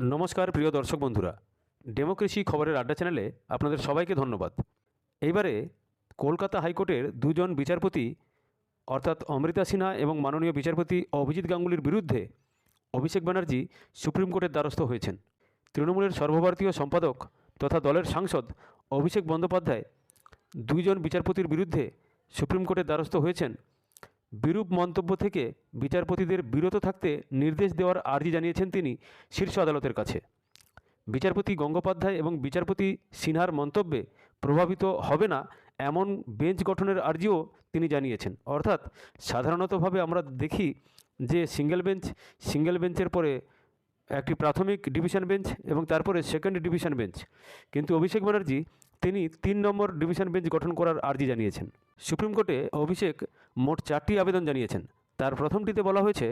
নমস্কার, প্রিয় দর্শক বন্ধুরা। ডেমোক্রেসি খবরের আড্ডা চ্যানেলে আপনাদের সবাইকে ধন্যবাদ। এইবারে কলকাতা হাইকোর্টের দুজন বিচারপতি, অর্থাৎ অমৃতা সিনহা এবং মাননীয় বিচারপতি অভিজিৎ গাঙ্গুলির বিরুদ্ধে অভিষেক ব্যানার্জি সুপ্রিম কোর্টের দ্বারস্থ হয়েছেন। তৃণমূলের সর্বভারতীয় সম্পাদক তথা দলের সাংসদ অভিষেক বন্দ্যোপাধ্যায় দুইজন বিচারপতির বিরুদ্ধে সুপ্রিম কোর্টের দ্বারস্থ হয়েছেন। বিরূপ মন্তব্য থেকে বিচারপতিদের বিরত থাকতে নির্দেশ দেওয়ার আর্জি জানিয়েছেন তিনি শীর্ষ আদালতের কাছে। বিচারপতি গঙ্গোপাধ্যায় এবং বিচারপতি সিনহার মন্তব্যে প্রভাবিত হবে না এমন বেঞ্চ গঠনের আর্জিও তিনি জানিয়েছেন। অর্থাৎ সাধারণতভাবে আমরা দেখি যে সিঙ্গেল বেঞ্চ, সিঙ্গেল বেঞ্চের পরে একটি প্রাথমিক ডিভিশন বেঞ্চ এবং তারপরে সেকেন্ড ডিভিশন বেঞ্চ। কিন্তু অভিষেক ব্যানার্জি তিনি তিন নম্বর ডিভিশন বেঞ্চ গঠন করার আর্জি জানিয়েছেন। সুপ্রিম কোর্টে অভিষেক মোট চারটি আবেদন জানিয়েছেন। তার প্রথমটিতে বলা হয়েছে,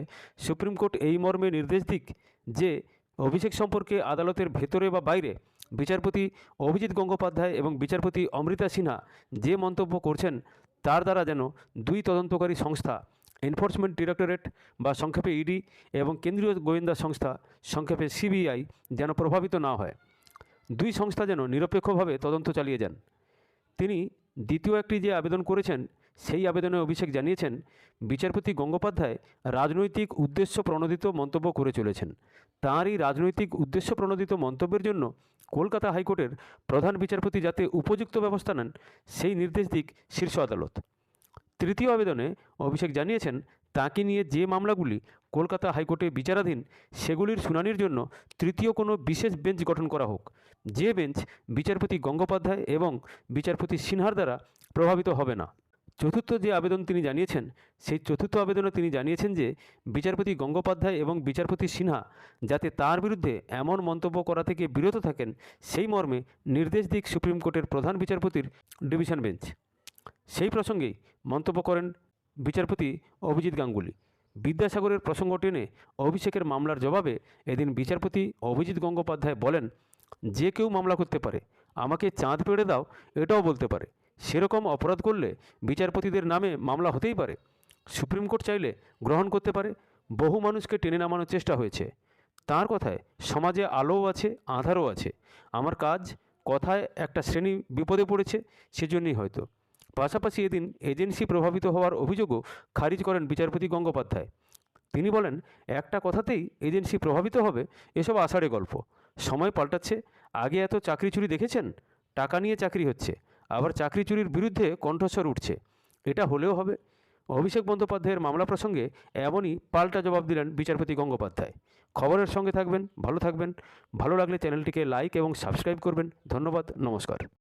সুপ্রিম কোর্ট এই মর্মে নির্দেশ দিক যে, অভিষেক সম্পর্কে আদালতের ভেতরে বা বাইরে বিচারপতি অভিজিৎ গঙ্গোপাধ্যায় এবং বিচারপতি অমৃতা সিনহা যে মন্তব্য করছেন, তার দ্বারা যেন দুই তদন্তকারী সংস্থা, এনফোর্সমেন্ট ডিরেক্টরেট বা সংক্ষেপে ইডি এবং কেন্দ্রীয় গোয়েন্দা সংস্থা, সংক্ষেপে সিবিআই যেন প্রভাবিত না হয়। দুই সংস্থা যেন নিরপেক্ষভাবে তদন্ত চালিয়ে যান। তিনি দ্বিতীয় একটি যে আবেদন করেছেন, সেই আবেদনে অভিষেক জানিয়েছেন, বিচারপতি গঙ্গোপাধ্যায় রাজনৈতিক উদ্দেশ্য প্রণোদিত মন্তব্য করে চলেছেন। তাঁরই রাজনৈতিক উদ্দেশ্য প্রণোদিত মন্তব্যের জন্য কলকাতা হাইকোর্টের প্রধান বিচারপতি যাতে উপযুক্ত ব্যবস্থা নেন, সেই নির্দেশ দিক শীর্ষ আদালত। তৃতীয় আবেদনে অভিষেক জানিয়েছেন তাকে নিয়ে যে মামলাগুলি কলকাতা হাইকোর্টে বিচারাধীন, সেগুলির শুনানির জন্য তৃতীয় কোনো বিশেষ বেঞ্চ গঠন করা হোক। যে বেঞ্চ বিচারপতি গঙ্গোপাধ্যায় এবং বিচারপতি সিনহার দ্বারা প্রভাবিত হবে না। চতুর্থ যে আবেদন তিনি জানিয়েছেন, সেই চতুর্থ আবেদনে তিনি জানিয়েছেন যে, বিচারপতি গঙ্গোপাধ্যায় এবং বিচারপতি সিনহা যাতে তার বিরুদ্ধে এমন মন্তব্য করা থেকে বিরত থাকেন, সেই মর্মে নির্দেশ দিক সুপ্রিম কোর্টের প্রধান বিচারপতির ডিভিশন বেঞ্চ। সেই প্রসঙ্গেই মন্তব্য করেন বিচারপতি অভিজিৎ গাঙ্গুলি। বিদ্যাসাগরের প্রসঙ্গ টেনে অভিষেকের মামলার জবাবে এদিন বিচারপতি অভিজিৎ গঙ্গোপাধ্যায় বলেন, যে কেউ মামলা করতে পারে, আমাকে চাঁদ পেড়ে দাও, এটাও বলতে পারে। সেরকম অপরাধ করলে বিচারপতিদের নামে মামলা হতেই পারে। সুপ্রিম কোর্ট চাইলে গ্রহণ করতে পারে। বহু মানুষকে টেনে নামানোর চেষ্টা হয়েছে। তার কথায় সমাজে আলোও আছে, আধারও আছে। আমার কাজ কথায় একটা শ্রেণি বিপদে পড়েছে, সেজন্যই হয়তো। পাশাপাশি এদিন এজেন্সি প্রভাবিত হওয়ার অভিযোগও খারিজ করেন বিচারপতি গঙ্গোপাধ্যায়। তিনি বলেন, একটা কথাতেই এজেন্সি প্রভাবিত হবে, এসব আষাঢ়ে গল্প। সময় পাল্টাচ্ছে, আগে এত চাকরি চুরি দেখেছেন? টাকা নিয়ে চাকরি হচ্ছে, আবার চাকরি চুরির বিরুদ্ধে কণ্ঠস্বর উঠছে। এটা হলেও হবে? অভিষেক বন্দ্যোপাধ্যায়ের মামলা প্রসঙ্গে এমনই পাল্টা জবাব দিলেন বিচারপতি গঙ্গোপাধ্যায়। খবরের সঙ্গে থাকবেন, ভালো থাকবেন। ভালো লাগলে চ্যানেলটিকে লাইক এবং সাবস্ক্রাইব করবেন। ধন্যবাদ, নমস্কার।